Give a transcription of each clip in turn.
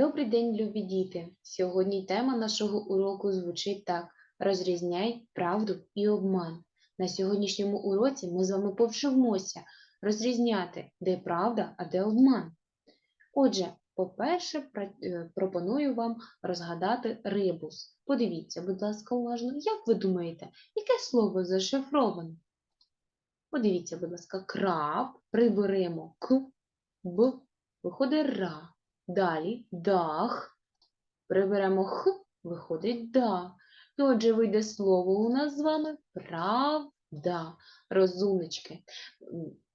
Добрий день, любі діти! Сьогодні тема нашого уроку звучить так: Розрізняй правду і обман. На сьогоднішньому уроці ми з вами повчимося розрізняти, де правда, а де обман. Отже, по-перше, е, пропоную вам розгадати рибус. Подивіться, будь ласка, уважно, як ви думаєте, яке слово зашифроване? Подивіться, будь ласка, краб, приберемо к, б, виходить ра. Далі дах. Приберемо х, виходить да. І отже, вийде слово у нас з вами правда. Розумнички.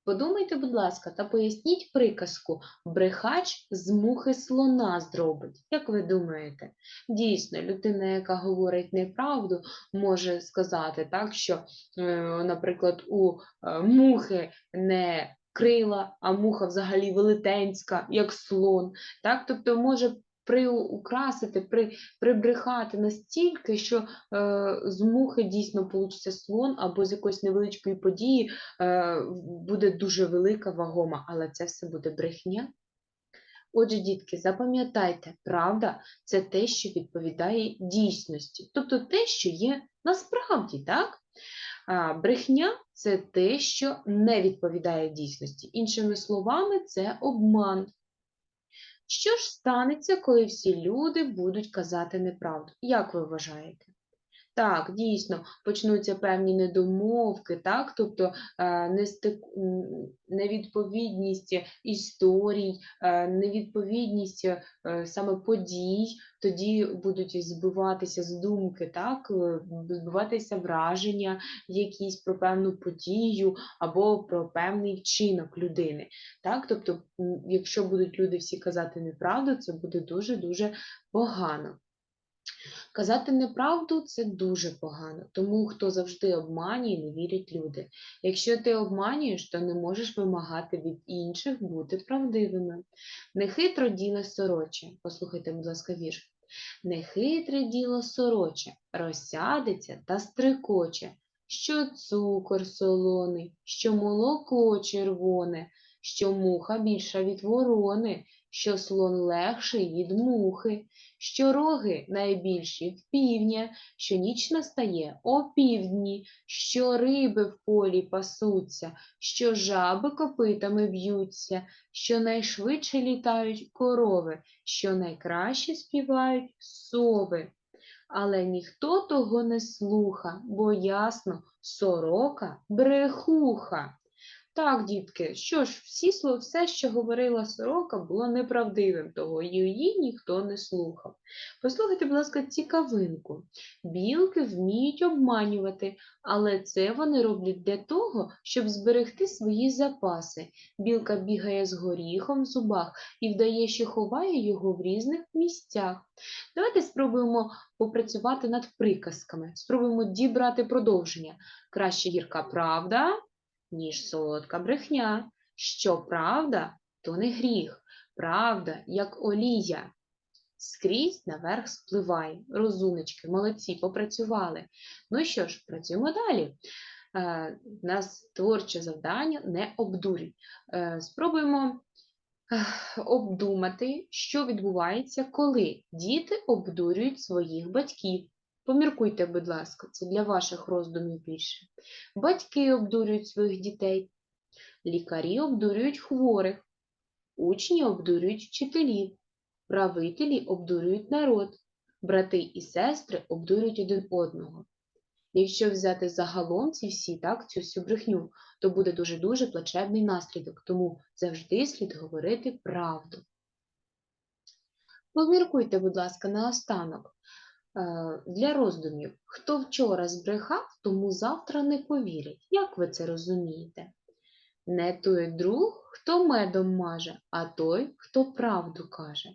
Подумайте, будь ласка, та поясніть приказку брехач з мухи слона зробить. Як ви думаєте? Дійсно, людина, яка говорить неправду, може сказати так, що, е, наприклад, у е, мухи не крила, а муха взагалі велетенська, як слон. Так? Тобто може приукрасити, при, прибрехати настільки, що е, з мухи дійсно получиться слон, або з якоїсь невеличкої події е, буде дуже велика вагома, але це все буде брехня. Отже, дітки, запам'ятайте, правда це те, що відповідає дійсності, тобто те, що є насправді, так? Брехня це те, що не відповідає дійсності. Іншими словами, це обман. Що ж станеться, коли всі люди будуть казати неправду? Як ви вважаєте? Так, дійсно, почнуться певні недомовки, так? тобто е, невідповідність історій, е, невідповідність е, саме подій, тоді будуть збиватися з думки, так? збиватися враження якісь про певну подію або про певний вчинок людини. Так? Тобто, якщо будуть люди всі казати неправду, це буде дуже-дуже погано. Казати неправду це дуже погано, тому хто завжди обманює, не вірять люди. Якщо ти обманюєш, то не можеш вимагати від інших бути правдивими. Нехитро діло сороче. Послухайте, будь ласка, вірш. Нехитре діло сороче, розсядеться та стрикоче, що цукор солоний, що молоко червоне, що муха більша від ворони, що слон легший від мухи, що роги найбільші в півдня, що ніч настає о півдні, що риби в полі пасуться, що жаби копитами б'ються, що найшвидше літають корови, що найкраще співають сови. Але ніхто того не слуха, бо ясно, сорока брехуха. Так, дітки, що ж, всі, все, що говорила сорока, було неправдивим, того її ніхто не слухав. Послухайте, будь ласка, цікавинку. Білки вміють обманювати, але це вони роблять для того, щоб зберегти свої запаси. Білка бігає з горіхом в зубах і вдає, що ховає його в різних місцях. Давайте спробуємо попрацювати над приказками, спробуємо дібрати продовження. Краще гірка правда, ніж солодка брехня. Що правда, то не гріх. Правда, як олія. Скрізь наверх спливає. Розумнички, молодці, попрацювали. Ну що ж, працюємо далі. Е, У нас творче завдання не обдурюй. Е, Спробуємо ех, обдумати, що відбувається, коли діти обдурюють своїх батьків. Поміркуйте, будь ласка, це для ваших роздумів більше. Батьки обдурюють своїх дітей, лікарі обдурюють хворих, учні обдурюють вчителів, правителі обдурюють народ, брати і сестри обдурюють один одного. Якщо взяти загалом ці всі, так, цю всю брехню, то буде дуже-дуже плачевний наслідок, тому завжди слід говорити правду. Поміркуйте, будь ласка, наостанок. Е, Для роздумів, хто вчора збрехав, тому завтра не повірить. Як ви це розумієте? Не той друг, хто медом маже, а той, хто правду каже.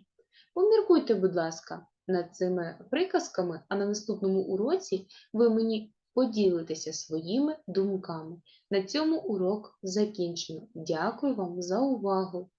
Поміркуйте, будь ласка, над цими приказками, а на наступному уроці ви мені поділитеся своїми думками. На цьому урок закінчено. Дякую вам за увагу!